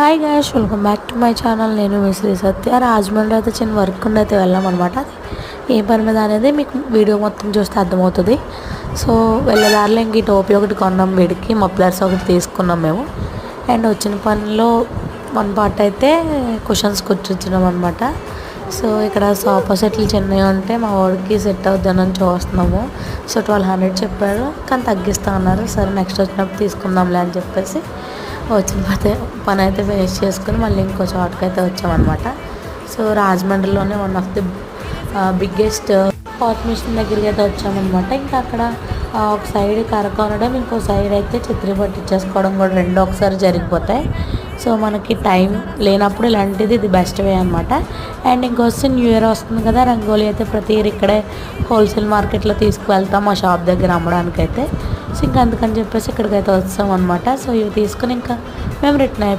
Hi guys welcome back to my channel నేను మీ శ్రీ సత్య. రాజమండ్రి అయితే చిన్న వర్క్ ఉండి అయితే వెళ్ళామన్నమాట ఏ పని మీద అనేది మీకు వీడియో మొత్తం చూస్తే అర్థమవుతుంది. సో వెళ్ళదారిలో ఇంక ఈ టోపీ ఒకటి కొన్నాం వీడికి. మఫ్లర్స్ ఒకటి తీసుకున్నాం మేము. అండ్ వచ్చిన పనిలో వన్ పార్ట్ అయితే కుషన్స్ కూర్చొచ్చినాం అనమాట సో ఇక్కడ సోఫా సెట్లు చిన్నవి ఉంటే మా వాడికి సెట్ అవుద్దని చూస్తున్నాము. సో ట్వెల్వ్ హండ్రెడ్ చెప్పారు. కానీ తగ్గిస్తా అన్నారు. సరే నెక్స్ట్ వచ్చినప్పుడు తీసుకుందాంలే అని చెప్పేసి వచ్చిన పని పని అయితే ఫినిష్ చేసుకుని మళ్ళీ ఇంకో చోటకి అయితే వచ్చామన్నమాట. So రాజమండ్రిలోనే one of the biggest pot mission దగ్గరికి అయితే వచ్చామన్నమాట. ఇంకా అక్కడ ఒక సైడ్ కరక ఉండడం ఇంకో సైడ్ అయితే చిత్రీ పట్టించేసుకోవడం కూడా రెండు ఒకసారి జరిగిపోతాయి. సో మనకి టైం లేనప్పుడు ఇలాంటిది ఇది బెస్ట్ వే అనమాట అండ్ ఇంకొస్తే న్యూ ఇయర్ వస్తుంది కదా రంగోలీ అయితే ప్రతి ఇయర్ ఇక్కడే హోల్సేల్ మార్కెట్లో తీసుకువెళ్తాం మా షాప్ దగ్గర అమ్మడానికైతే. సో ఇంకా అందుకని చెప్పేసి ఇక్కడికైతే వస్తాం అనమాట సో ఇవి తీసుకుని ఇంకా మేము రిటర్న్ అయిపోయి